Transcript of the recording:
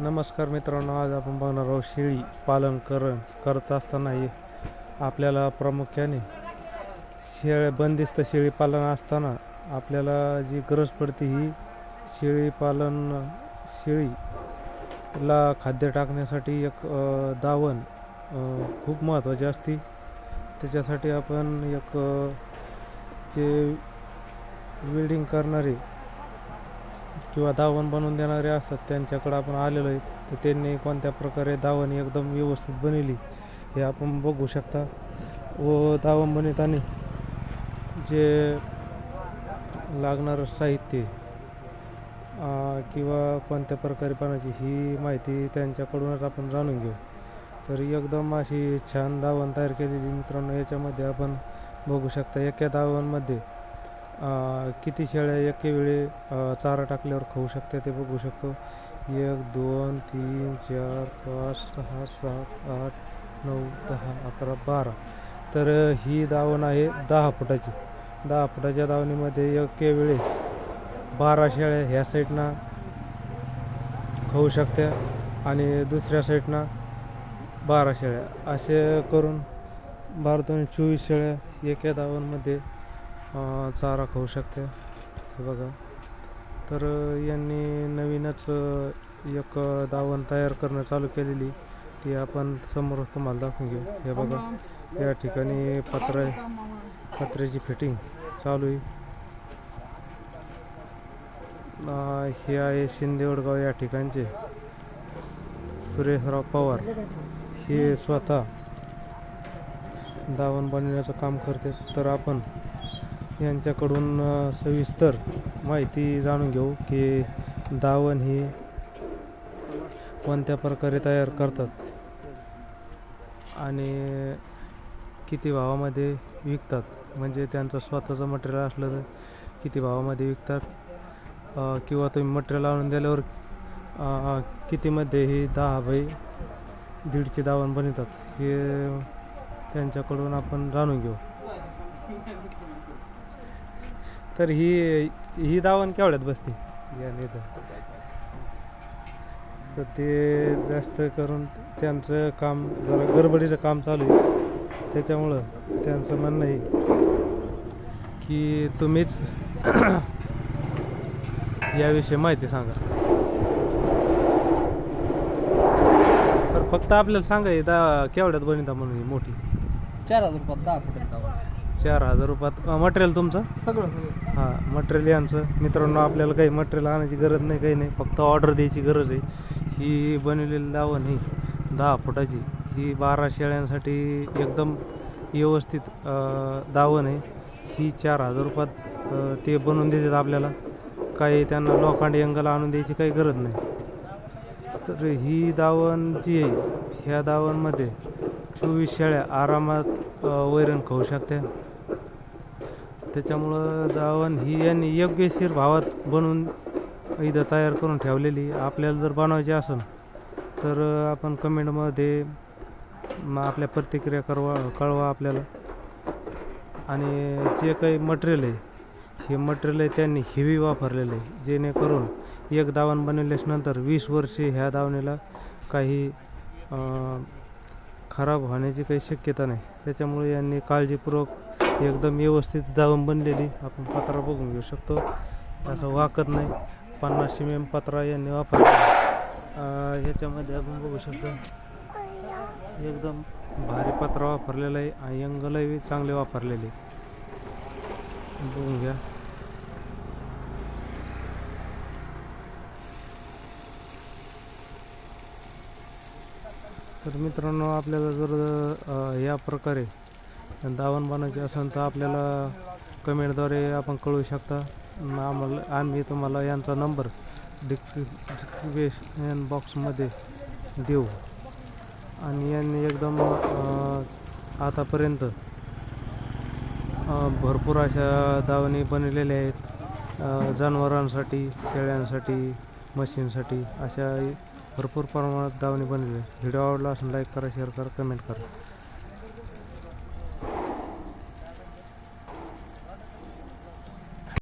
नमस्कार मित्रांनो आज आपण बघणार आहोत शेळी पालन कर करत असताना हे आपल्याला प्रामुख्याने शेळ्या बंदिस्त शेळी पालन असताना आपल्याला जी गरज पडते ही शेळी पालन शेळीला खाद्य टाकण्यासाठी एक दावण खूप महत्त्वाची असते. त्याच्यासाठी आपण एक जे वेल्डिंग करणारे किंवा धावण बनवून देणारे असतात त्यांच्याकडं आपण आलेलो आहे तर त्यांनी कोणत्या प्रकारे धावण एकदम व्यवस्थित बनवली हे आपण बघू शकता. व धावन बनवताना जे लागणारं साहित्य किंवा कोणत्या प्रकारे पाण्याची ही माहिती त्यांच्याकडूनच आपण जाणून घेऊ. तर एकदम अशी छान धावण तयार केलेली मित्रांनो याच्यामध्ये आपण बघू शकता एका दावणमध्ये किती शेळ्या एके वेळी चारा टाकल्यावर खाऊ शकते ते बघू शकतो. एक दोन तीन चार पाच सहा सात आठ नऊ दहा अकरा बारा. तर ही दावण आहे दहा फुटाची. दहा फुटाच्या दावणीमध्ये एके वेळी बारा शेळ्या ह्या साईडनं खाऊ शकत्या आणि दुसऱ्या साईडनं बारा शेळ्या. असे करून बारा दोन चोवीस शेळ्या एका दावणमध्ये चारा खाऊ शकते. हे बघा. तर यांनी नवीनच एक दावण तयार करणं चालू केलेली. ती आपण समोर तुम्हाला दाखवून घेऊ. हे बघा. या ठिकाणी पत्र पत्र्याची फिटिंग चालू आहे. हे आहे शिंदेवडगाव या ठिकाणचे. सुरेशराव पवार. हे स्वतः दावण बनवण्याचं काम करते. तर आपण यांच्याकडून सविस्तर माहिती जाणून घेऊ की दावण ही कोणत्या प्रकारे तयार करतात आणि किती भावामध्ये विकतात. म्हणजे त्यांचं स्वतःचं मटेरियल असलं तर किती भावामध्ये विकतात किंवा तुम्ही मटेरियल आणून दिल्यावर कितीमध्ये ही दहा बाई दीडचे दावण बनवतात हे त्यांच्याकडून आपण जाणून घेऊ. तर ही ही दावण केवढ्यात बसते? या इथं तर ते जास्त करून त्यांचं काम जरा गडबडीचं काम चालू आहे. त्याच्यामुळं त्यांचं म्हणणं आहे की तुम्हीच याविषयी माहिती सांगा. तर फक्त आपल्याला सांगा हे दा केवढ्यात बनिता म्हणून ही मोठी? चार हजार रुपयात दहा चार हजार रुपयात. मटेरियल तुमचं? सगळं सगळं. हां मटेरियल यांचं मित्रांनो आपल्याला काही मटेरियल आणायची गरज नाही काही नाही. फक्त ऑर्डर द्यायची गरज आहे. ही बनवलेली दावण ही दहा फुटाची. ही बारा शेळ्यांसाठी एकदम व्यवस्थित दावण आहे. ही चार हजार रुपयात ते बनवून देतात आपल्याला. काही त्यांना लोखंडी अंगाल आणून द्यायची काही गरज नाही. तर ही दावण जी आहे ह्या दावणमध्ये चोवीस शेळ्या आरामात वैरण खाऊ शकत्या. त्याच्यामुळं दावण ही यांनी योग्यशीर भावात बनवून इथं तयार करून ठेवलेली. आपल्याला जर बनवायची असेल तर आपण कमेंटमध्ये आपल्या प्रतिक्रिया करवा कळवा आपल्याला. आणि जे काही मटेरियल आहे हे मटेरियल आहे त्यांनी हेवी वापरलेलं आहे. जेणेकरून एक दावण बनवल्यानंतर वीस वर्षे ह्या दावणीला काही खराब होण्याची काही शक्यता नाही. त्याच्यामुळे यांनी काळजीपूर्वक एकदम व्यवस्थित दावण बनलेली. आपण पत्रा बघून घेऊ शकतो. असं वाकत नाही. पन्नास एम एम पत्रा यांनी वापरला. ह्याच्यामध्ये आपण बघू शकतो. एकदम भारी पत्रा वापरलेला आहे आणि अंगलही चांगले वापरलेले बघून घ्या. तर मित्रांनो आपल्याला जर या प्रकारे दावण बनायची असेल तर आपल्याला कमेंटद्वारे आपण कळवू शकता. आम्हाला आम्ही तुम्हाला यांचा नंबर डिस्क्रिप्शन बॉक्समध्ये देऊ. आणि यांनी एकदम आतापर्यंत भरपूर अशा दावणी बनवलेल्या आहेत. जनावरांसाठी शेळ्यांसाठी मशीनसाठी अशा भरपूर प्रमाणात दावणी आहेत. व्हिडिओ आवडला असेल लाईक करा शेअर करा कमेंट करा.